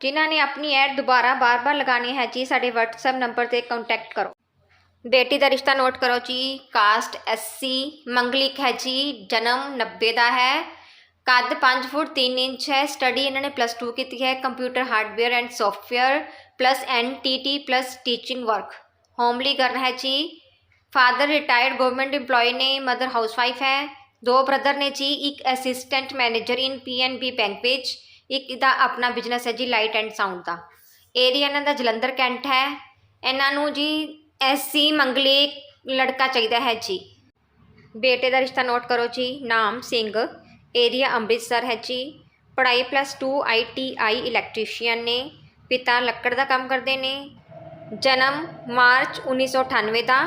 ਜਿਨ੍ਹਾਂ ਨੇ ਆਪਣੀ ਐਡ ਦੁਬਾਰਾ ਬਾਰ-ਬਾਰ ਲਗਾਣੀ ਹੈ ਜੀ, ਸਾਡੇ WhatsApp ਨੰਬਰ ਤੇ ਕੰਟੈਕਟ ਕਰੋ। ਬੇਟੀ ਦਾ ਰਿਸ਼ਤਾ ਨੋਟ ਕਰੋ ਜੀ ਕਾਸਟ ਐਸਸੀ ਮੰਗਲਿਕ ਹੈ ਜੀ, ਜਨਮ 90 ਦਾ ਹੈ, ਕੱਦ 5 ਫੁੱਟ 3 ਇੰਚ ਹੈ ਸਟੱਡੀ ਇਹਨਾਂ ਨੇ ਪਲੱਸ 2 ਕੀਤੀ ਹੈ computer hardware and software plus NTT plus teaching work homely girl ਹੈ ਜੀ ਫਾਦਰ ਰਿਟਾਇਰਡ ਗਵਰਨਮੈਂਟ EMPLOYE ਨੇ ਮਦਰ ਹਾਊਸਵਾਈਫ ਹੈ, ਦੋ ਬ੍ਰਦਰ ਨੇ ਜੀ, ਇੱਕ assistant manager in PNB bank ਵਿੱਚ ਇੱਕ ਇਹਦਾ ਆਪਣਾ ਬਿਜ਼ਨਸ ਹੈ ਜੀ ਲਾਈਟ ਐਂਡ ਸਾਊਂਡ ਦਾ। ਏਰੀਆ ਇਹਨਾਂ ਦਾ ਜਲੰਧਰ ਕੈਂਟ ਹੈ। ਇਹਨਾਂ ਨੂੰ ਜੀ ਐਸਸੀ ਮੰਗਲੇ ਲੜਕਾ ਚਾਹੀਦਾ ਹੈ ਜੀ। ਬੇਟੇ ਦਾ ਰਿਸ਼ਤਾ ਨੋਟ ਕਰੋ ਜੀ, ਨਾਮ ਸਿੰਘ। ਏਰੀਆ ਅੰਮ੍ਰਿਤਸਰ ਹੈ ਜੀ। ਪੜ੍ਹਾਈ ਪਲੱਸ 2 ਆਈਟੀਆਈ ਇਲੈਕਟ੍ਰੀਸ਼ੀਅਨ ਨੇ। ਪਿਤਾ ਲੱਕੜ ਦਾ ਕੰਮ ਕਰਦੇ ਨੇ। ਜਨਮ ਮਾਰਚ 1998 ਦਾ।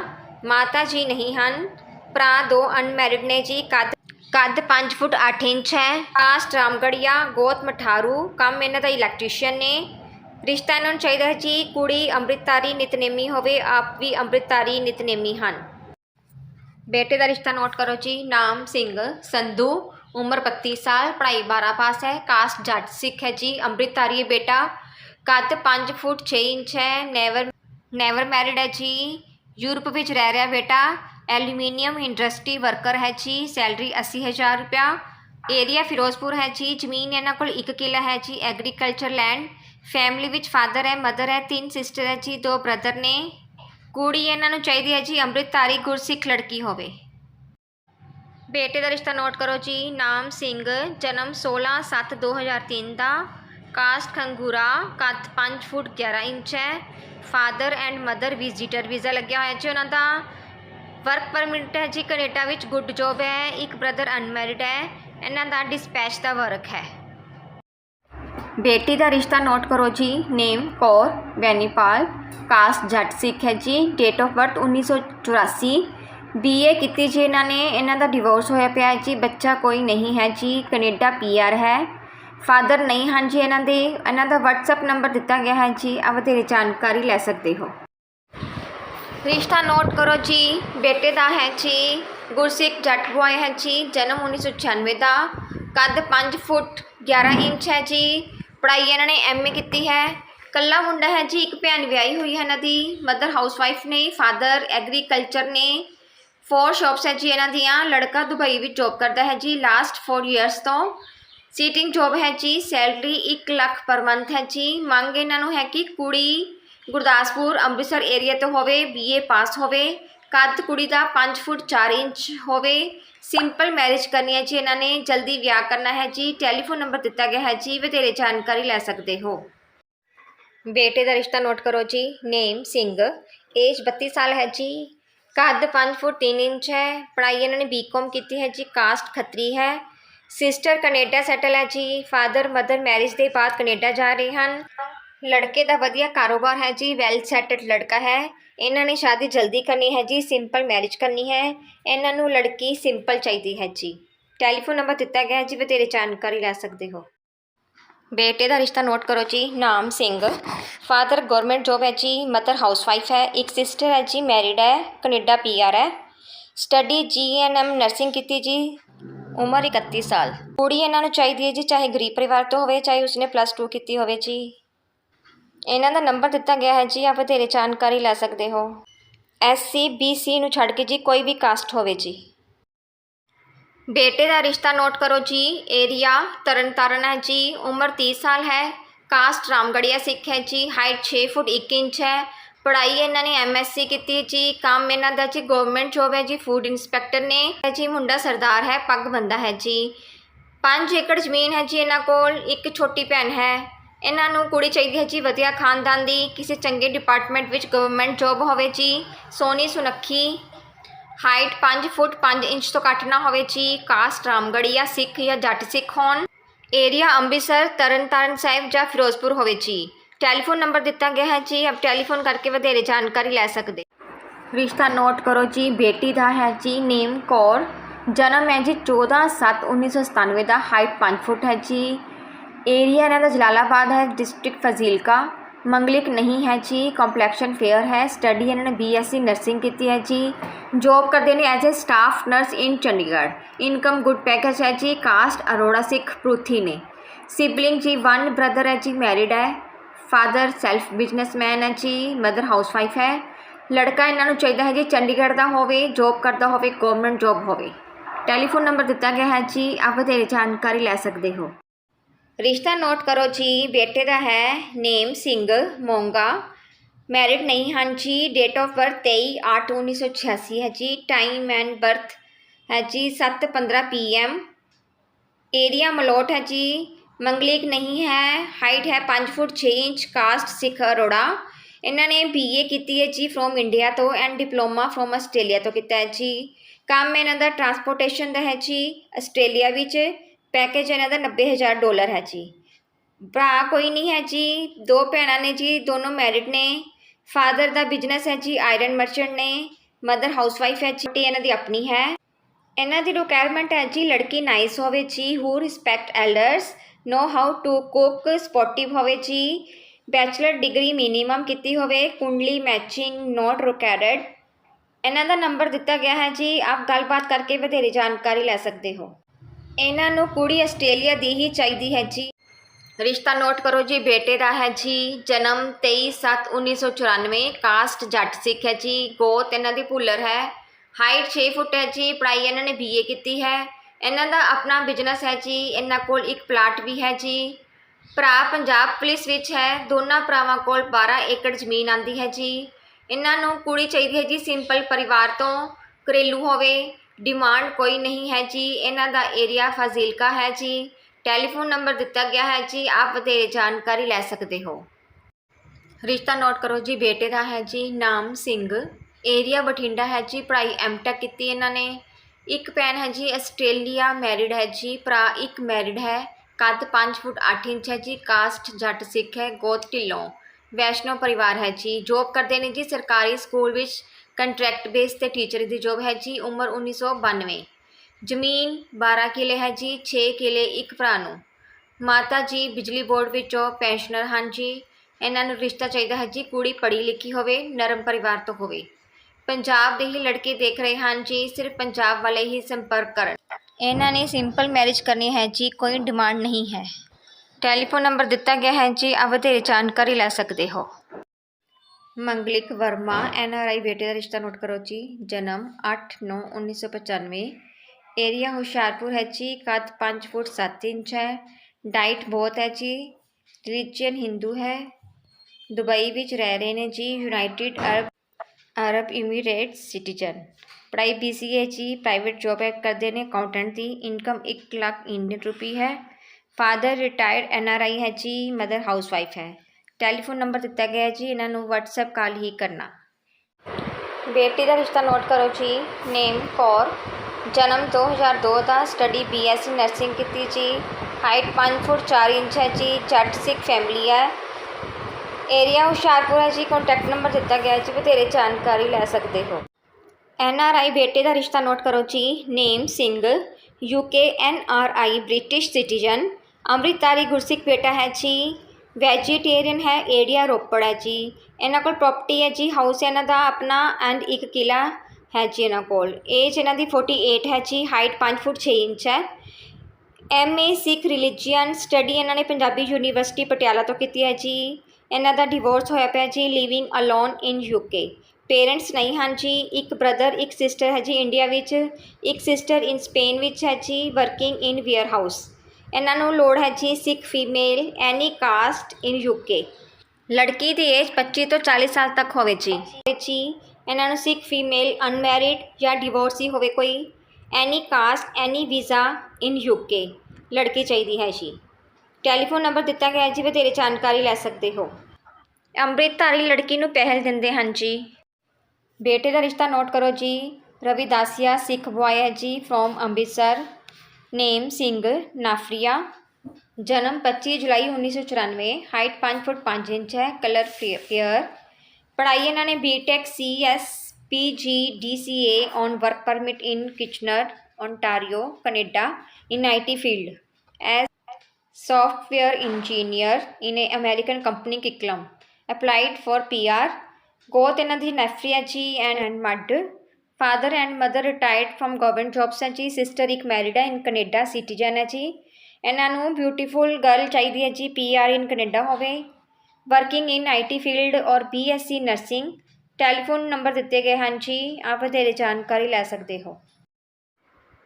ਮਾਤਾ ਜੀ ਨਹੀਂ ਹਨ। ਭਰਾ ਦੋ ਅਨਮੈਰਿਡ ਨੇ ਜੀ। ਕੱਦ ਕੱਦ 5 ਫੁੱਟ 8 ਇੰਚ ਹੈ। ਕਾਸਟ ਰਾਮਗੜੀਆ, ਗੋਤ ਮਠਾਰੂ, ਕੰਮ ਇਹਨਾਂ ਦਾ ਇਲੈਕਟ੍ਰੀਸ਼ੀਅਨ ਨੇ। ਰਿਸ਼ਤਾ ਇਹਨਾਂ ਨੂੰ ਚਾਹੀਦਾ ਹੈ ਜੀ, ਕੁੜੀ ਅੰਮ੍ਰਿਤਧਾਰੀ, ਨਿਤਨੇਮੀ ਹੋਵੇ, ਆਪ ਵੀ ਅੰਮ੍ਰਿਤਧਾਰੀ, ਨਿਤਨੇਮੀ ਹਨ। ਬੇਟੇ ਦਾ ਰਿਸ਼ਤਾ ਨੋਟ ਕਰੋ ਜੀ, ਨਾਮ ਸਿੰਘ, ਸੰਧੂ, ਉਮਰ 32 ਸਾਲ, ਪੜ੍ਹਾਈ 12 ਪਾਸ ਹੈ, ਕਾਸਟ ਜੱਟ ਸਿੱਖ ਹੈ ਜੀ, ਅੰਮ੍ਰਿਤਧਾਰੀ ਹੈ ਬੇਟਾ। ਕੱਦ 5 ਫੁੱਟ 6 ਇੰਚ ਹੈ ਨੈਵਰ ਨੈਵਰ ਮੈਰਿਡ ਹੈ ਜੀ, ਯੂਰਪ ਵਿੱਚ ਰਹਿ ਰਿਹਾ ਬੇਟਾ। ਐਲੂਮੀਨੀਅਮ ਇੰਡਸਟਰੀ ਵਰਕਰ ਹੈ ਜੀ, ਸੈਲਰੀ 80000 ਰੁਪਇਆ। ਏਰੀਆ ਫਿਰੋਜ਼ਪੁਰ ਹੈ ਜੀ, ਜ਼ਮੀਨ ਇਹਨਾਂ ਕੋਲ 1 ਕਿੱਲਾ ਹੈ ਜੀ, ਐਗਰੀਕਲਚਰ ਲੈਂਡ। ਫੈਮਿਲੀ ਵਿੱਚ ਫਾਦਰ ਹੈ, ਮਦਰ ਹੈ, ਤਿੰਨ ਸਿਸਟਰ ਹੈ ਜੀ, ਦੋ ਬ੍ਰਦਰ ਨੇ। ਕੁੜੀ ਇਹਨਾਂ ਨੂੰ ਚਾਹੀਦੀ ਹੈ ਜੀ, ਅੰਮ੍ਰਿਤਧਾਰੀ ਗੁਰਸਿੱਖ ਲੜਕੀ ਹੋਵੇ। ਬੇਟੇ ਦਾ ਰਿਸ਼ਤਾ ਨੋਟ ਕਰੋ ਜੀ, ਨਾਮ ਸਿੰਘ, ਜਨਮ 16/7/2003 ਦਾ ਕਾਸਟ ਖੰਗੂਰਾ, ਕੱਦ 5 ਫੁੱਟ 11 ਇੰਚ ਹੈ। Father and mother visitor visa ਲੱਗਿਆ ਹੋਇਆ ਜੀ ਉਹਨਾਂ ਦਾ। ਵਰਕ ਪਰਮਿਟ ਹੈ ਜੀ, ਕੈਨੇਡਾ ਵਿੱਚ ਗੁੱਡ ਜੋਬ ਹੈ, ਇੱਕ ਬ੍ਰਦਰ ਅਨਮੈਰਿਡ ਹੈ, ਇਹਨਾਂ ਦਾ ਡਿਸਪੈਚ ਦਾ ਵਰਕ ਹੈ। ਬੇਟੀ ਦਾ ਰਿਸ਼ਤਾ ਨੋਟ ਕਰੋ ਜੀ, ਨੇਮ ਕੌਰ, ਵੈਨੀਪਾਲ, ਕਾਸਟ ਜੱਟ ਸਿੱਖ ਹੈ ਜੀ, ਡੇਟ ਆਫ ਬਰਥ 1984 ਬੀਏ ਕੀਤੀ ਜੀ ਇਹਨਾਂ ਨੇ, ਇਹਨਾਂ ਦਾ ਡਿਵੋਰਸ ਹੋਇਆ ਪਿਆ ਹੈ ਜੀ, ਬੱਚਾ ਕੋਈ ਨਹੀਂ ਹੈ ਜੀ, ਕੈਨੇਡਾ ਪੀਆਰ ਹੈ। ਫਾਦਰ ਨਹੀਂ ਹਨ ਜੀ ਇਹਨਾਂ ਦੇ, ਇਹਨਾਂ ਦਾ WhatsApp ਨੰਬਰ ਦਿੱਤਾ ਗਿਆ ਹੈ ਜੀ ਆ ਵਧੇਰੇ ਜਾਣਕਾਰੀ ਲੈ ਸਕਦੇ ਹੋ। ਰਿਸ਼ਤਾ ਨੋਟ ਕਰੋ ਜੀ ਬੇਟੇ ਦਾ ਹੈ ਜੀ ਗੁਰਸਿੱਖ ਜੱਟ ਬੁਆਏ ਹੈ ਜੀ ਜਨਮ 1996 ਦਾ ਕੱਦ 5 ਫੁੱਟ 11 ਇੰਚ ਹੈ ਜੀ ਪੜ੍ਹਾਈ ਇਹਨਾਂ ਨੇ ਐਮਏ ਕੀਤੀ ਹੈ ਕੱਲਾ ਮੁੰਡਾ ਹੈ ਜੀ ਇੱਕ ਭੈਣ ਵਿਆਹੀ ਹੋਈ ਹੈ ਇਹਨਾਂ ਦੀ ਮਦਰ ਹਾਊਸਵਾਈਫ ਨੇ ਫਾਦਰ ਐਗਰੀਕਲਚਰ ਨੇ ਫੋਰ ਸ਼ਾਪਸ ਹੈ ਜੀ ਇਹਨਾਂ ਦੀਆਂ ਲੜਕਾ ਦੁਬਈ ਵਿੱਚ ਜੌਬ ਕਰਦਾ ਹੈ ਜੀ ਲਾਸਟ 4 ਇਅਰਸ ਤੋਂ ਸੀਟਿੰਗ ਜੌਬ ਹੈ ਜੀ ਸੈਲਰੀ 1 ਲੱਖ ਪਰ ਮੰਥ ਹੈ ਜੀ ਮੰਗ ਇਹਨਾਂ ਨੂੰ ਹੈ ਕਿ ਕੁੜੀ ਗੁਰਦਾਸਪੁਰ, ਅੰਮ੍ਰਿਤਸਰ ਏਰੀਆ ਤੋਂ ਹੋਵੇ ਬੀਏ ਪਾਸ ਹੋਵੇ, ਕੱਦ ਕੁੜੀ ਦਾ 5 ਫੁੱਟ 4 ਇੰਚ ਹੋਵੇ ਸਿੰਪਲ ਮੈਰਿਜ ਕਰਨੀ ਹੈ ਜੀ ਇਹਨਾਂ ਨੇ, ਜਲਦੀ ਵਿਆਹ ਕਰਨਾ ਹੈ ਜੀ ਟੈਲੀਫੋਨ ਨੰਬਰ ਦਿੱਤਾ ਗਿਆ ਹੈ ਜੀ, ਵਧੇਰੇ ਜਾਣਕਾਰੀ ਲੈ ਸਕਦੇ ਹੋ। ਬੇਟੇ ਦਾ ਰਿਸ਼ਤਾ ਨੋਟ ਕਰੋ ਜੀ ਨੇਮ ਸਿੰਘ ਏਜ 32 ਸਾਲ ਹੈ ਜੀ, ਕੱਦ 5 ਫੁੱਟ 3 ਇੰਚ ਹੈ, ਪੜ੍ਹਾਈ ਇਹਨਾਂ ਨੇ ਬੀਕਾਮ ਕੀਤੀ ਹੈ ਜੀ ਕਾਸਟ ਖੱਤਰੀ ਹੈ ਸਿਸਟਰ ਕੈਨੇਡਾ ਸੈਟਲ ਹੈ ਜੀ ਫਾਦਰ ਮਦਰ ਮੈਰਿਜ ਦੇ ਬਾਅਦ ਕੈਨੇਡਾ ਜਾ ਰਹੇ ਹਨ। ਲੜਕੇ ਦਾ ਵਧੀਆ ਕਾਰੋਬਾਰ ਹੈ ਜੀ ਵੈਲ ਸੈਟਡ ਲੜਕਾ ਹੈ। ਇਹਨਾਂ ਨੇ ਸ਼ਾਦੀ ਜਲਦੀ ਕਰਨੀ ਹੈ ਜੀ ਸਿੰਪਲ ਮੈਰਿਜ ਕਰਨੀ ਹੈ। ਇਹਨਾਂ ਨੂੰ ਲੜਕੀ ਸਿੰਪਲ ਚਾਹੀਦੀ ਹੈ ਜੀ। ਟੈਲੀਫੋਨ ਨੰਬਰ ਦਿੱਤਾ ਗਿਆ ਹੈ ਜੀ ਵਧੇਰੇ ਜਾਣਕਾਰੀ ਲੈ ਸਕਦੇ ਹੋ। ਬੇਟੇ ਦਾ ਰਿਸ਼ਤਾ ਨੋਟ ਕਰੋ ਜੀ, ਨਾਮ ਸਿੰਘ। ਫਾਦਰ ਗਵਰਨਮੈਂਟ ਜੋਬ ਹੈ ਜੀ ਮਦਰ ਹਾਊਸਵਾਈਫ ਹੈ। ਇੱਕ ਸਿਸਟਰ ਹੈ ਜੀ ਮੈਰਿਡ ਹੈ, ਕੈਨੇਡਾ ਪੀਆਰ ਹੈ। ਸਟੱਡੀ ਜੀਐਨਐਮ ਨਰਸਿੰਗ ਕੀਤੀ ਜੀ, ਉਮਰ 31 ਸਾਲ। ਕੁੜੀ ਇਹਨਾਂ ਨੂੰ ਚਾਹੀਦੀ ਹੈ ਜੀ, ਚਾਹੇ ਗਰੀਬ ਪਰਿਵਾਰ ਤੋਂ ਹੋਵੇ, ਚਾਹੇ ਉਸਨੇ ਪਲੱਸ 2 ਕੀਤੀ ਹੋਵੇ ਜੀ। ਇਹਨਾਂ ਦਾ ਨੰਬਰ ਦਿੱਤਾ ਗਿਆ ਹੈ ਜੀ, ਆਪ ਵਧੇਰੇ ਜਾਣਕਾਰੀ ਲੈ ਸਕਦੇ ਹੋ। ਐਸਸੀ ਬੀਸੀ ਨੂੰ ਛੱਡ ਕੇ ਜੀ ਕੋਈ ਵੀ ਕਾਸਟ ਹੋਵੇ ਜੀ। ਬੇਟੇ ਦਾ ਰਿਸ਼ਤਾ ਨੋਟ ਕਰੋ ਜੀ। ਏਰੀਆ ਤਰਨਤਾਰਨ ਹੈ ਜੀ। ਉਮਰ 30 ਸਾਲ ਹੈ। ਕਾਸਟ ਰਾਮਗੜੀਆ ਸਿੱਖ ਹੈ ਜੀ। ਹਾਈਟ 6 ਫੁੱਟ 1 ਇੰਚ ਹੈ। ਪੜ੍ਹਾਈ ਇਹਨਾਂ ਨੇ ਐਮਐਸਸੀ ਕੀਤੀ ਜੀ। ਕੰਮ ਇਹਨਾਂ ਦਾ ਜੀ ਗਵਰਨਮੈਂਟ ਜੋਬ ਹੈ ਜੀ। ਫੂਡ ਇੰਸਪੈਕਟਰ ਨੇ। ਜੀ ਮੁੰਡਾ ਸਰਦਾਰ ਹੈ, ਪੱਗ ਬੰਦਾ ਹੈ ਜੀ। 5 ਏਕੜ ਜ਼ਮੀਨ ਹੈ ਜੀ ਇਹਨਾਂ ਕੋਲ। ਇੱਕ ਛੋਟੀ ਭੈਣ ਹੈ। ਇਹਨਾਂ ਨੂੰ ਕੁੜੀ ਚਾਹੀਦੀ ਹੈ ਜੀ, ਵਧੀਆ ਖਾਨਦਾਨ ਦੀ, ਕਿਸੇ ਚੰਗੇ ਡਿਪਾਰਟਮੈਂਟ ਵਿੱਚ ਗਵਰਨਮੈਂਟ ਜੋਬ ਹੋਵੇ ਜੀ, ਸੋਹਣੀ ਸੁਨੱਖੀ ਹਾਈਟ 5 ਫੁੱਟ 5 ਇੰਚ ਤੋਂ ਘੱਟ ਨਾ ਹੋਵੇ ਜੀ ਕਾਸਟ ਰਾਮਗੜੀਆ ਸਿੱਖ ਜਾਂ ਜੱਟ ਸਿੱਖ ਹੋਣ ਏਰੀਆ ਅੰਮ੍ਰਿਤਸਰ, ਤਰਨਤਾਰਨ ਸਾਹਿਬ ਜਾਂ ਫਿਰੋਜ਼ਪੁਰ ਹੋਵੇ ਜੀ। ਟੈਲੀਫੋਨ ਨੰਬਰ ਦਿੱਤਾ ਗਿਆ ਹੈ ਜੀ, ਆਪ ਟੈਲੀਫੋਨ ਕਰਕੇ ਵਧੇਰੇ ਜਾਣਕਾਰੀ ਲੈ ਸਕਦੇ। ਰਿਸ਼ਤਾ ਨੋਟ ਕਰੋ ਜੀ, ਬੇਟੀ ਦਾ ਹੈ ਜੀ ਨੇਮ ਕੌਰ। ਜਨਮ ਹੈ ਜੀ 14 7 1997 ਦਾ ਹਾਈਟ 5 ਫੁੱਟ ਹੈ ਜੀ। ਏਰੀਆ ਇਹਨਾਂ ਦਾ ਜਲਾਲਾਬਾਦ ਹੈ, ਡਿਸਟ੍ਰਿਕਟ ਫਜ਼ੀਲਕਾ। ਮੰਗਲਿਕ ਨਹੀਂ ਹੈ ਜੀ, ਕੰਪਲੈਕਸ਼ਨ ਫੇਅਰ ਹੈ, ਸਟੱਡੀ ਇਹਨਾਂ ਨੇ ਬੀਐਸਸੀ ਨਰਸਿੰਗ ਕੀਤੀ ਹੈ ਜੀ। ਜੌਬ ਕਰਦੇ ਨੇ as a staff nurse in Chandigarh. Income good package ਹੈ ਜੀ, ਕਾਸਟ ਅਰੋੜਾ ਸਿੱਖ ਪਰੂਥੀ ਨੇ। ਸਿਬਲਿੰਗ ਜੀ, ਵਨ ਬ੍ਰਦਰ ਹੈ ਜੀ, ਮੈਰਿਡ ਹੈ। ਫਾਦਰ ਸੈਲਫ ਬਿਜ਼ਨਸਮੈਨ ਹੈ ਜੀ, ਮਦਰ ਹਾਊਸਵਾਈਫ ਹੈ। ਲੜਕਾ ਇਹਨਾਂ ਨੂੰ ਚਾਹੀਦਾ ਹੈ ਜੀ, ਚੰਡੀਗੜ੍ਹ ਦਾ ਹੋਵੇ, ਜੋਬ ਕਰਦਾ ਹੋਵੇ, ਗਵਰਨਮੈਂਟ ਜੋਬ ਹੋਵੇ। ਟੈਲੀਫੋਨ ਨੰਬਰ ਦਿੱਤਾ ਗਿਆ ਹੈ ਜੀ, ਆਪ ਵਧੇਰੇ ਜਾਣਕਾਰੀ ਲੈ ਸਕਦੇ ਹੋ। ਰਿਸ਼ਤਾ ਨੋਟ ਕਰੋ ਜੀ, ਬੇਟੇ ਦਾ ਹੈ ਨੇਮ ਸਿੰਘ ਮੋਂਗਾ ਮੈਰਿਡ ਨਹੀਂ ਹਨ ਜੀ ਡੇਟ ਆਫ ਬਰਥ 23 8 1986 ਹੈ ਜੀ ਟਾਈਮ ਐਂਡ ਬਰਥ ਹੈ ਜੀ 7:15 ਪੀਐਮ ਏਰੀਆ ਮਲੋਟ ਹੈ ਜੀ, ਮੰਗਲਿਕ ਨਹੀਂ ਹੈ ਹਾਈਟ ਹੈ 5 foot 6 inch caste Sikh Arora, ਇਹਨਾਂ ਨੇ ਬੀਏ ਕੀਤੀ ਹੈ ਜੀ ਫਰੋਮ ਇੰਡੀਆ ਤੋਂ ਐਂਡ ਡਿਪਲੋਮਾ ਫਰੋਮ ਆਸਟ੍ਰੇਲੀਆ ਤੋਂ ਕੀਤਾ ਹੈ ਜੀ, ਕੰਮ ਇਹਨਾਂ ਦਾ ਟਰਾਂਸਪੋਰਟੇਸ਼ਨ ਦਾ ਹੈ ਜੀ ਆਸਟ੍ਰੇਲੀਆ ਵਿੱਚ ਪੈਕੇਜ ਇਹਨਾਂ ਦਾ 90000 ਡਾਲਰ ਹੈ ਜੀ। ਭਰਾ ਕੋਈ ਨਹੀਂ ਹੈ ਜੀ। ਦੋ ਭੈਣਾਂ ਨੇ ਜੀ, ਦੋਨੋਂ ਮੈਰਿਡ ਨੇ। ਫਾਦਰ ਦਾ ਬਿਜ਼ਨਸ ਹੈ ਜੀ ਆਇਰਨ ਮਰਚੈਂਟ ਨੇ। ਮਦਰ ਹਾਊਸਵਾਈਫ ਹੈ ਜੀ ਤੇ ਇਹਨਾਂ ਦੀ ਆਪਣੀ ਹੈ। ਇਹਨਾਂ ਦੀ ਰਿਕੁਆਇਰਮੈਂਟ ਹੈ ਜੀ, ਲੜਕੀ ਨਾਈਸ ਹੋਵੇ ਜੀ who respect elders know how to cook sportive ਹੋਵੇ ਜੀ। ਬੈਚਲਰ ਡਿਗਰੀ ਮਿਨੀਮਮ ਕੀਤੀ ਹੋਵੇ, ਕੁੰਡਲੀ ਮੈਚਿੰਗ ਨੋਟ ਰਿਕੁਆਇਰਡ ਇਹਨਾਂ ਦਾ ਨੰਬਰ ਦਿੱਤਾ ਗਿਆ ਹੈ ਜੀ, ਆਪ ਗੱਲਬਾਤ ਕਰਕੇ ਵਧੇਰੇ ਜਾਣਕਾਰੀ ਲੈ ਸਕਦੇ ਹੋ। ਇਹਨਾਂ ਨੂੰ ਕੁੜੀ ਆਸਟ੍ਰੇਲੀਆ ਦੀ ਹੀ ਚਾਹੀਦੀ ਹੈ ਜੀ। ਰਿਸ਼ਤਾ ਨੋਟ ਕਰੋ ਜੀ, ਬੇਟੇ ਦਾ ਹੈ ਜੀ, ਜਨਮ 23/7/1994 ਕਾਸਟ ਜੱਟ ਸਿੱਖ ਹੈ ਜੀ, ਗੋਤ ਇਹਨਾਂ ਦੀ ਭੁੱਲਰ ਹੈ। ਹਾਈਟ 6 ਫੁੱਟ ਹੈ ਜੀ, ਪੜ੍ਹਾਈ ਇਹਨਾਂ ਨੇ ਬੀਏ ਕੀਤੀ ਹੈ। ਇਹਨਾਂ ਦਾ ਆਪਣਾ ਬਿਜ਼ਨਸ ਹੈ ਜੀ, ਇਹਨਾਂ ਕੋਲ ਇੱਕ ਪਲਾਟ ਵੀ ਹੈ ਜੀ। ਭਰਾ ਪੰਜਾਬ ਪੁਲਿਸ ਵਿੱਚ ਹੈ, ਦੋਨਾਂ ਭਰਾਵਾਂ ਕੋਲ 12 ਏਕੜ ਜ਼ਮੀਨ ਆਂਦੀ ਹੈ ਜੀ। ਇਹਨਾਂ ਨੂੰ ਕੁੜੀ ਚਾਹੀਦੀ ਹੈ ਜੀ, ਸਿੰਪਲ ਪਰਿਵਾਰ ਤੋਂ, ਘਰੇਲੂ ਹੋਵੇ। ਡਿਮਾਂਡ ਕੋਈ ਨਹੀਂ ਹੈ ਜੀ। ਇਹਨਾਂ ਦਾ ਏਰੀਆ ਫਾਜ਼ਿਲਕਾ ਹੈ ਜੀ। ਟੈਲੀਫੋਨ ਨੰਬਰ ਦਿੱਤਾ ਗਿਆ ਹੈ ਜੀ। ਆਪ ਵਧੇਰੇ ਜਾਣਕਾਰੀ ਲੈ ਸਕਦੇ ਹੋ। ਰਿਸ਼ਤਾ ਨੋਟ ਕਰੋ ਜੀ। ਬੇਟੇ ਦਾ ਹੈ ਜੀ। ਨਾਮ ਸਿੰਘ। ਏਰੀਆ ਬਠਿੰਡਾ ਹੈ ਜੀ। ਪੜ੍ਹਾਈ ਐਮਟੈਕ ਕੀਤੀ ਇਹਨਾਂ ਨੇ। ਇੱਕ ਭੈਣ ਹੈ ਜੀ। ਆਸਟ੍ਰੇਲੀਆ ਮੈਰਿਡ ਹੈ ਜੀ। ਭਰਾ ਇੱਕ ਮੈਰਿਡ ਹੈ। ਕੱਦ 5 ਫੁੱਟ 8 ਇੰਚ ਹੈ ਜੀ। ਕਾਸਟ ਜੱਟ ਸਿੱਖ ਹੈ। ਗੋਤ ਢਿੱਲੋਂ। ਵੈਸ਼ਨੋ ਪਰਿਵਾਰ ਹੈ ਜੀ। ਜੋਬ ਕਰਦੇ ਨੇ ਜੀ। ਸਰਕਾਰੀ ਸਕੂਲ ਵਿੱਚ ਕੰਟਰੈਕਟ ਬੇਸ ਤੇ ਟੀਚਰ ਦੀ ਜੋਬ ਹੈ ਜੀ, ਉਮਰ 1992 ਜ਼ਮੀਨ 12 ਕਿਲੇ ਹੈ ਜੀ 6 ਕਿਲੇ ਇੱਕ ਭਰਾ ਨੂੰ। ਮਾਤਾ ਜੀ ਬਿਜਲੀ ਬੋਰਡ ਵਿੱਚੋਂ ਪੈਨਸ਼ਨਰ ਹਨ ਜੀ। ਇਹਨਾਂ ਨੂੰ ਰਿਸ਼ਤਾ ਚਾਹੀਦਾ ਹੈ ਜੀ, ਕੁੜੀ ਪੜ੍ਹੀ ਲਿਖੀ ਹੋਵੇ, ਨਰਮ ਪਰਿਵਾਰ ਤੋਂ ਹੋਵੇ। ਪੰਜਾਬ ਦੇ ਹੀ ਲੜਕੇ ਦੇਖ ਰਹੇ ਹਨ ਜੀ, ਸਿਰਫ ਪੰਜਾਬ ਵਾਲੇ ਹੀ ਸੰਪਰਕ ਕਰਨ। ਇਹਨਾਂ ਨੇ ਸਿੰਪਲ ਮੈਰਿਜ ਕਰਨੀ ਹੈ ਜੀ, ਕੋਈ ਡਿਮਾਂਡ ਨਹੀਂ ਹੈ। ਟੈਲੀਫੋਨ ਨੰਬਰ ਦਿੱਤਾ ਗਿਆ ਹੈ ਜੀ ਆਪ ਵਧੇਰੇ ਜਾਣਕਾਰੀ ਲੈ ਸਕਦੇ ਹੋ। ਮੰਗਲਿਕ ਵਰਮਾ ਐਨ ਆਰ ਆਈ ਬੇਟੇ ਦਾ ਰਿਸ਼ਤਾ ਨੋਟ ਕਰੋ ਜੀ ਜਨਮ 8/9/1995 ਏਰੀਆ ਹੁਸ਼ਿਆਰਪੁਰ ਹੈ ਜੀ ਕੱਦ 5 ਫੁੱਟ 7 ਇੰਚ ਹੈ ਡਾਈਟ ਬਹੁਤ ਹੈ ਜੀ ਰਿਲੀਜੀਅਨ ਹਿੰਦੂ ਹੈ ਦੁਬਈ ਵਿੱਚ ਰਹਿ ਰਹੇ ਨੇ ਜੀ United Arab Arab Emirates citizen ਪੜ੍ਹਾਈ ਬੀਸੀਏ ਜੀ ਪ੍ਰਾਈਵੇਟ ਜੌਬ ਹੈ ਕਰਦੇ ਨੇ ਅਕਾਊਂਟੈਂਟ ਦੀ ਇਨਕਮ 1 ਲੱਖ ਇੰਡੀਅਨ ਰੁਪੀ ਹੈ ਫਾਦਰ ਰਿਟਾਇਰਡ ਐਨਆਰਆਈ ਹੈ ਜੀ ਮਦਰ ਹਾਊਸਵਾਈਫ ਹੈ ਟੈਲੀਫੋਨ ਨੰਬਰ ਦਿੱਤਾ ਗਿਆ ਹੈ ਜੀ, ਇਹਨਾਂ ਨੂੰ WhatsApp ਕਾਲ ਹੀ ਕਰਨਾ। ਬੇਟੀ ਦਾ ਰਿਸ਼ਤਾ ਨੋਟ ਕਰੋ ਜੀ, ਨੇਮ ਕੌਰ, ਜਨਮ 2002 ਦਾ ਸਟੱਡੀ ਬੀਐਸਸੀ ਨਰਸਿੰਗ ਕੀਤੀ ਜੀ ਹਾਈਟ 5 ਫੁੱਟ 4 ਇੰਚ ਹੈ ਜੀ, ਜੱਟ ਸਿੱਖ ਫੈਮਿਲੀ ਹੈ। ਏਰੀਆ ਹੁਸ਼ਿਆਰਪੁਰ ਹੈ ਜੀ ਕੰਟੈਕਟ ਨੰਬਰ ਦਿੱਤਾ ਗਿਆ ਜੀ, ਬਥੇਰੇ ਜਾਣਕਾਰੀ ਲੈ ਸਕਦੇ ਹੋ। ਐਨ ਆਰ ਆਈ ਬੇਟੇ ਦਾ ਰਿਸ਼ਤਾ ਨੋਟ ਕਰੋ ਜੀ, name Singh UK N R I British citizen Amritdhari Gursikh ਬੇਟਾ ਹੈ ਜੀ ਵੈਜੀਟੇਰੀਅਨ ਹੈ, ਏਰੀਆ ਰੋਪੜ ਹੈ ਜੀ। ਇਹਨਾਂ ਕੋਲ ਪ੍ਰੋਪਰਟੀ ਹੈ ਜੀ ਹਾਊਸ ਹੈ, ਇਹਨਾਂ ਦਾ ਆਪਣਾ ਐਂਡ ਇੱਕ ਕਿਲਾ ਹੈ ਜੀ ਇਹਨਾਂ ਕੋਲ। ਏਜ ਇਹਨਾਂ ਦੀ 48 ਹੈ ਜੀ ਹਾਈਟ 5 ਫੁੱਟ 6 ਇੰਚ ਹੈ। M A Sikh religion study ਇਹਨਾਂ ਨੇ ਪੰਜਾਬੀ ਯੂਨੀਵਰਸਿਟੀ ਪਟਿਆਲਾ ਤੋਂ ਕੀਤੀ ਹੈ ਜੀ। ਇਹਨਾਂ ਦਾ ਡਿਵੋਰਸ ਹੋਇਆ ਪਿਆ ਜੀ living alone in UK parents ਨਹੀਂ ਹਨ ਜੀ, ਇੱਕ ਬ੍ਰਦਰ ਇੱਕ ਸਿਸਟਰ ਹੈ ਜੀ ਇੰਡੀਆ ਵਿੱਚ, ਇੱਕ ਸਿਸਟਰ ਇਨ ਸਪੇਨ ਵਿੱਚ ਹੈ ਜੀ ਵਰਕਿੰਗ ਇਨ ਵੇਅਰ ਹਾਊਸ ਇਹਨਾਂ ਨੂੰ ਲੋੜ ਹੈ ਜੀ Sikh, female, any caste in UK ਲੜਕੀ ਦੀ ਏਜ 25 ਤੋਂ 40 ਸਾਲ ਤੱਕ ਹੋਵੇ ਜੀ। ਜੀ, ਇਹਨਾਂ ਨੂੰ ਸਿੱਖ, ਫੀਮੇਲ, ਅਨਮੈਰਿਡ ਜਾਂ ਡਿਵੋਰਸੀ ਹੋਵੇ ਕੋਈ, any caste, any visa in UK ਲੜਕੀ ਚਾਹੀਦੀ ਹੈ ਜੀ। ਟੈਲੀਫੋਨ ਨੰਬਰ ਦਿੱਤਾ ਗਿਆ ਹੈ ਜੀ, ਵਧੇਰੇ ਜਾਣਕਾਰੀ ਲੈ ਸਕਦੇ ਹੋ। ਅੰਮ੍ਰਿਤਧਾਰੀ ਲੜਕੀ ਨੂੰ ਪਹਿਲ ਦਿੰਦੇ ਹਨ ਜੀ। ਬੇਟੇ ਦਾ ਰਿਸ਼ਤਾ ਨੋਟ ਕਰੋ ਜੀ। ਰਵਿਦਾਸੀਆ ਸਿੱਖ ਬੁਆਏ ਹੈ ਜੀ ਫਰੋਮ ਅੰਮ੍ਰਿਤਸਰ। ਨੇਮ ਸਿੰਘ ਨਾਫਰੀਆ, ਜਨਮ 25 ਜੁਲਾਈ 1994 ਹਾਈਟ 5 ਫੁੱਟ 5 ਇੰਚ ਹੈ, ਕਲਰ ਫੇਅਰ ਪੜ੍ਹਾਈ ਇਹਨਾਂ ਨੇ B Tech CS PG DCA on work permit in Kitchener ontario Canada in IT field as software engineer in a American company Kicklam applied for PR ਗੋਤ ਇਹਨਾਂ ਦੀ ਨੈਫਰੀ ਹੈ ਜੀ and mud. Father and mother retired from government jobs ਹੈ ਜੀ sister ਇੱਕ married ਹੈ in Canada citizen ਹੈ ਜੀ। ਇਹਨਾਂ ਨੂੰ ਬਿਊਟੀਫੁਲ ਗਰਲ ਚਾਹੀਦੀ ਹੈ ਜੀ ਪੀਆਰ ਇਨ ਕੈਨੇਡਾ ਹੋਵੇ। ਵਰਕਿੰਗ ਇਨ ਆਈਟੀ ਫੀਲਡ ਔਰ ਬੀਐਸਸੀ ਨਰਸਿੰਗ ਟੈਲੀਫੋਨ ਨੰਬਰ ਦਿੱਤੇ ਗਏ ਹਨ ਜੀ, ਆਪ ਵਧੇਰੇ ਜਾਣਕਾਰੀ ਲੈ ਸਕਦੇ ਹੋ।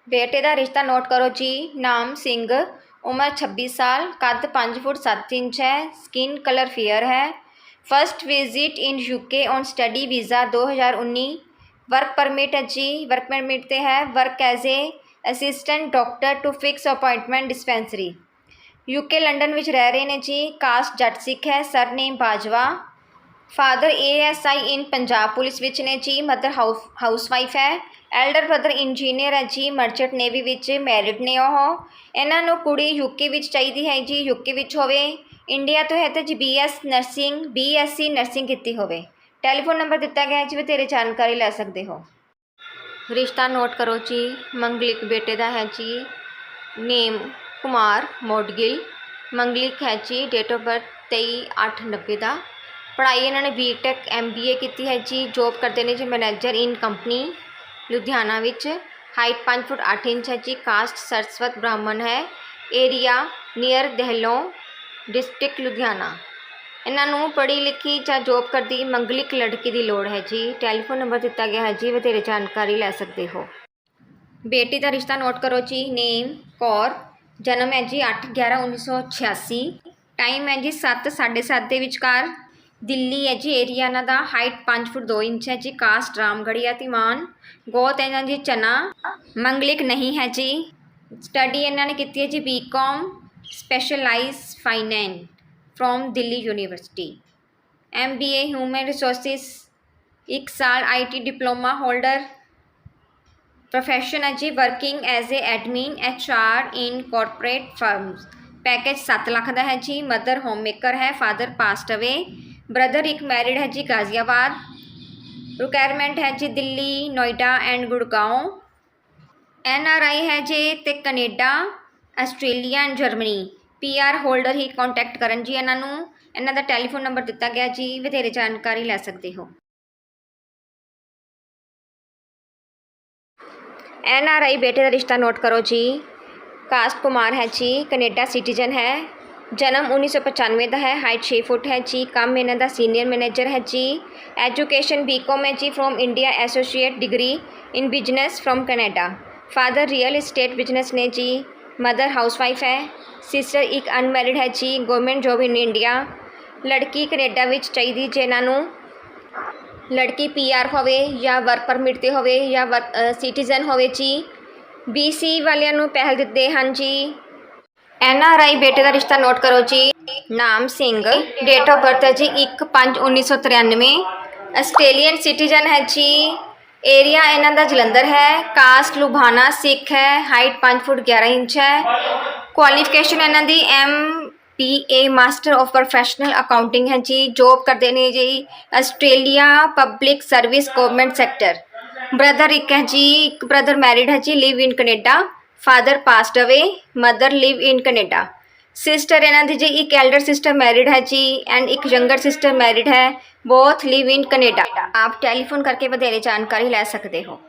ਬੇਟੇ ਦਾ ਰਿਸ਼ਤਾ ਨੋਟ ਕਰੋ ਜੀ, ਨਾਮ ਸਿੰਘ, ਉਮਰ 26 ਸਾਲ, ਕੱਦ 5 ਫੁੱਟ 7 ਇੰਚ ਹੈ ਸਕਿਨ ਕਲਰ ਫੇਅਰ ਹੈ। First visit in UK on study visa 2019 work permit ਹੈ ਜੀ ਵਰਕ ਪਰਮਿਟ ਤੇ ਹੈ work as a assistant doctor to fix appointment dispensary UK London ਵਿੱਚ ਰਹਿ ਰਹੇ ਨੇ ਜੀ ਕਾਸਟ ਜੱਟ ਸਿੱਖ ਹੈ surname Bajwa. Father ASI in Punjab police ਵਿੱਚ ਨੇ ਜੀ ਮਦਰ ਹਾਊਸ ਹਾਊਸਵਾਈਫ ਹੈ। ਐਲਡਰ ਬ੍ਰਦਰ ਇੰਜੀਨੀਅਰ ਹੈ ਜੀ ਮਰਚੈਂਟ ਨੇਵੀ ਵਿੱਚ ਮੈਰਿਡ ਨੇ ਉਹ। ਇਹਨਾਂ ਨੂੰ ਕੁੜੀ ਯੂਕੇ ਵਿੱਚ ਚਾਹੀਦੀ ਹੈ ਜੀ ਯੂਕੇ ਵਿੱਚ ਹੋਵੇ। ਇੰਡੀਆ ਤੋਂ ਹੈ ਤਾਂ ਜੀ ਬੀਐਸ ਨਰਸਿੰਗ ਬੀਐਸਸੀ ਨਰਸਿੰਗ ਕੀਤੀ ਹੋਵੇ। ਟੈਲੀਫੋਨ ਨੰਬਰ ਦਿੱਤਾ ਗਿਆ ਹੈ ਜੀ ਬਥੇਰੇ ਜਾਣਕਾਰੀ ਲੈ ਸਕਦੇ ਹੋ। ਰਿਸ਼ਤਾ ਨੋਟ ਕਰੋ ਜੀ, ਮੰਗਲਿਕ ਬੇਟੇ ਦਾ ਹੈ ਜੀ, ਨੇਮ ਕੁਮਾਰ ਮੋਡਗਿਲ, ਮੰਗਲਿਕ ਹੈ ਜੀ ਡੇਟ ਆਫ ਬਰਥ 23 8 90 ਦਾ। ਪੜ੍ਹਾਈ ਇਹਨਾਂ ਨੇ ਬੀਟੈਕ ਐਮਬੀਏ ਕੀਤੀ ਹੈ ਜੀ ਜੋਬ ਕਰਦੇ ਨੇ ਜੀ ਮੈਨੇਜਰ ਇਨ ਕੰਪਨੀ ਲੁਧਿਆਣਾ ਵਿੱਚ। ਹਾਈਟ 5 ਫੁੱਟ 8 ਇੰਚ ਹੈ ਜੀ ਕਾਸਟ ਸਰਸਵਤ ਬ੍ਰਾਹਮਣ ਹੈ। Area near Dehlon district Ludhiana. ਇਹਨਾਂ ਨੂੰ ਪੜ੍ਹੀ ਲਿਖੀ ਜਾਂ ਜੋਬ ਕਰਦੀ ਮੰਗਲਿਕ ਲੜਕੀ ਦੀ ਲੋੜ ਹੈ ਜੀ। ਟੈਲੀਫੋਨ ਨੰਬਰ ਦਿੱਤਾ ਗਿਆ ਹੈ ਜੀ, ਵਧੇਰੇ ਜਾਣਕਾਰੀ ਲੈ ਸਕਦੇ ਹੋ। ਬੇਟੀ ਦਾ ਰਿਸ਼ਤਾ ਨੋਟ ਕਰੋ ਜੀ ਨੇਮ ਕੌਰ, ਜਨਮ ਹੈ ਜੀ 8 11 1986 ਟਾਈਮ ਹੈ ਜੀ 7 7:30 ਦੇ ਵਿਚਕਾਰ, ਦਿੱਲੀ ਹੈ ਜੀ ਏਰੀਆ ਇਹਨਾਂ ਦਾ ਹਾਈਟ 5 ਫੁੱਟ 2 ਇੰਚ ਹੈ ਜੀ ਕਾਸਟ ਰਾਮਗੜੀਆ ਤਿਮਾਨ ਗੋਤ ਇਹਨਾਂ ਜੀ ਚਨਾ ਮੰਗਲਿਕ ਨਹੀਂ ਹੈ ਜੀ। ਸਟੱਡੀ ਇਹਨਾਂ ਨੇ ਕੀਤੀ ਹੈ ਜੀ BCom specialise finance from Delhi university MBA human resources ਇੱਕ ਸਾਲ ਆਈਟੀ ਡਿਪਲੋਮਾ ਹੋਲਡਰ ਪ੍ਰੋਫੈਸ਼ਨ ਹੈ ਜੀ working as a admin HR in corporate firms package 7 lakh ਦਾ ਹੈ ਜੀ ਮਦਰ ਹੋਮ ਮੇਕਰ ਹੈ ਫਾਦਰ ਪਾਸਟ ਅਵੇ ਬ੍ਰਦਰ ਇੱਕ ਮੈਰਿਡ ਹੈ ਜੀ ਗਾਜ਼ੀਆਬਾਦ ਰਿਕੁਆਇਰਮੈਂਟ ਹੈ ਜੀ Delhi Noida and Gurgaon N R I ਹੈ ਜੀ ਤੇ Canada Australia and Germany P R holder he contact ਕਰਨ ਜੀ, ਇਹਨਾਂ ਨੂੰ, ਇਹਨਾਂ ਦਾ ਟੈਲੀਫੋਨ ਨੰਬਰ ਦਿੱਤਾ ਗਿਆ ਜੀ, ਵਧੇਰੇ ਜਾਣਕਾਰੀ ਲੈ ਸਕਦੇ ਹੋ। ਐਨ ਆਰ ਆਈ ਬੇਟੇ ਦਾ ਰਿਸ਼ਤਾ ਨੋਟ ਕਰੋ ਜੀ। ਕਾਸਟ ਕੁਮਾਰ ਹੈ ਜੀ, ਕੈਨੇਡਾ ਸਿਟੀਜ਼ਨ ਹੈ। ਜਨਮ 1995 ਦਾ ਹੈ ਹਾਈਟ 6 ਫੁੱਟ ਹੈ ਜੀ, ਕੰਮ ਇਹਨਾਂ ਦਾ ਸੀਨੀਅਰ ਮੈਨੇਜਰ ਹੈ ਜੀ। ਐਜੂਕੇਸ਼ਨ ਬੀਕਾਮ ਹੈ ਜੀ from India associate degree in business from Canada father real estate business ਨੇ ਜੀ। ਮਦਰ ਹਾਊਸਵਾਈਫ ਹੈ। ਸਿਸਟਰ, ਇੱਕ ਅਨਮੈਰਿਡ ਹੈ ਜੀ। Government job in India. ਲੜਕੀ ਕੈਨੇਡਾ ਵਿੱਚ ਚਾਹੀਦੀ, ਜਿਹਨਾਂ ਨੂੰ ਲੜਕੀ ਪੀਆਰ ਹੋਵੇ ਜਾਂ ਵਰਕ ਪਰਮਿਟ ਤੇ ਹੋਵੇ ਜਾਂ ਸਿਟੀਜ਼ਨ ਹੋਵੇ ਜੀ। ਬੀਸੀ ਵਾਲਿਆਂ ਨੂੰ ਪਹਿਲ ਦਿੱਤੇ ਹਨ ਜੀ। ਐਨ ਆਰ ਆਈ ਬੇਟੇ ਦਾ ਰਿਸ਼ਤਾ ਨੋਟ ਕਰੋ ਜੀ। ਨਾਮ ਸਿੰਘ। ਡੇਟ ਆਫ ਬਰਥ ਹੈ ਜੀ 1/5/1993 ਆਸਟ੍ਰੇਲੀਅਨ ਸਿਟੀਜ਼ਨ ਹੈ ਜੀ। ਏਰੀਆ ਇਹਨਾਂ ਦਾ ਜਲੰਧਰ ਹੈ। ਕਾਸਟ ਲੁਬਾਨਾ ਸਿੱਖ ਹੈ। ਹਾਈਟ 5 ਫੁੱਟ 11 ਇੰਚ ਹੈ। ਕੁਆਲੀਫਿਕੇਸ਼ਨ ਇਹਨਾਂ ਦੀ M P A master of professional accounting ਹੈ ਜੀ ਜੋਬ ਕਰਦੇ ਨੇ ਜੀ Australia public service government sector brother ਇੱਕ ਹੈ ਜੀ, ਇੱਕ ਬ੍ਰਦਰ ਮੈਰਿਡ ਹੈ ਜੀ live in Canada father passed away mother live in Canada sister ਇਹਨਾਂ ਦੀ ਜੀ, ਇੱਕ ਐਲਡਰ ਸਿਸਟਰ ਮੈਰਿਡ ਹੈ ਜੀ ਐਂਡ ਇੱਕ ਯੰਗਰ ਸਿਸਟਰ ਮੈਰਿਡ ਹੈ। ਬੋਥ ਲਿਵ ਇਨ ਕੈਨੇਡਾ ਆਪ ਟੈਲੀਫੋਨ ਕਰਕੇ ਵਧੇਰੇ ਜਾਣਕਾਰੀ ਲੈ ਸਕਦੇ ਹੋ।